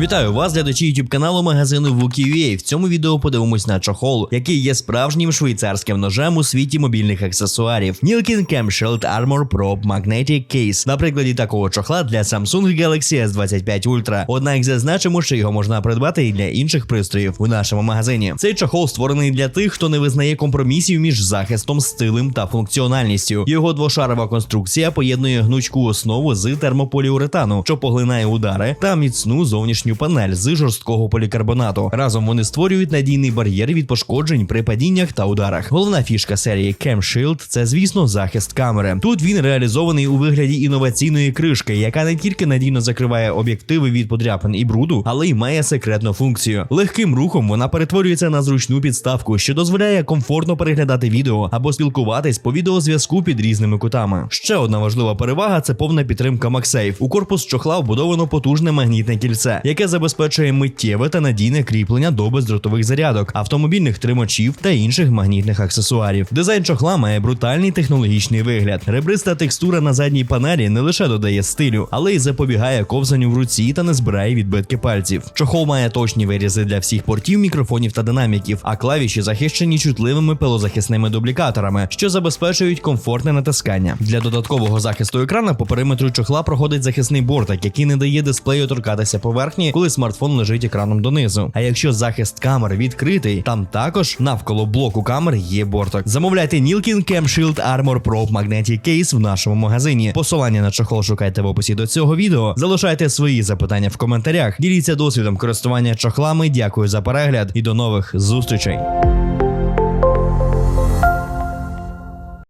Вітаю вас, глядачі YouTube каналу магазину Wookie.ua. В цьому відео подивимось на чохол, який є справжнім швейцарським ножем у світі мобільних аксесуарів. Nilkin Camshield Armor Probe Magnetic Case. На прикладі такого чохла для Samsung Galaxy S25 Ultra. Однак зазначимо, що його можна придбати і для інших пристроїв у нашому магазині. Цей чохол створений для тих, хто не визнає компромісів між захистом, стилем та функціональністю. Його двошарова конструкція поєднує гнучку основу з термополіуретану, що поглинає удари, та міцну зовнішню панель з жорсткого полікарбонату. Разом вони створюють надійний бар'єр від пошкоджень при падіннях та ударах. Головна фішка серії Cam Shield – це, звісно, захист камери. Тут він реалізований у вигляді інноваційної кришки, яка не тільки надійно закриває об'єктиви від подряпин і бруду, але й має секретну функцію. Легким рухом вона перетворюється на зручну підставку, що дозволяє комфортно переглядати відео або спілкуватись по відеозв'язку під різними кутами. Ще одна важлива перевага це повна підтримка MagSafe. У корпус чохла вбудовано потужне магнітне кільце, яке забезпечує миттєве та надійне кріплення до бездротових зарядок, автомобільних тримачів та інших магнітних аксесуарів. Дизайн чохла має брутальний технологічний вигляд. Ребриста текстура на задній панелі не лише додає стилю, але й запобігає ковзанню в руці та не збирає відбитки пальців. Чохол має точні вирізи для всіх портів, мікрофонів та динаміків, а клавіші захищені чутливими пилозахисними дублікаторами, що забезпечують комфортне натискання. Для додаткового захисту екрана по периметру чохла проходить захисний бортик, який не дає дисплею торкатися поверхні, коли смартфон лежить екраном донизу. А якщо захист камер відкритий, там також навколо блоку камер є борток. Замовляйте Nilkin Cam Shield Armor Pro Magnetic Case в нашому магазині. Посилання на чохол шукайте в описі до цього відео. Залишайте свої запитання в коментарях. Діліться досвідом користування чохлами. Дякую за перегляд і до нових зустрічей.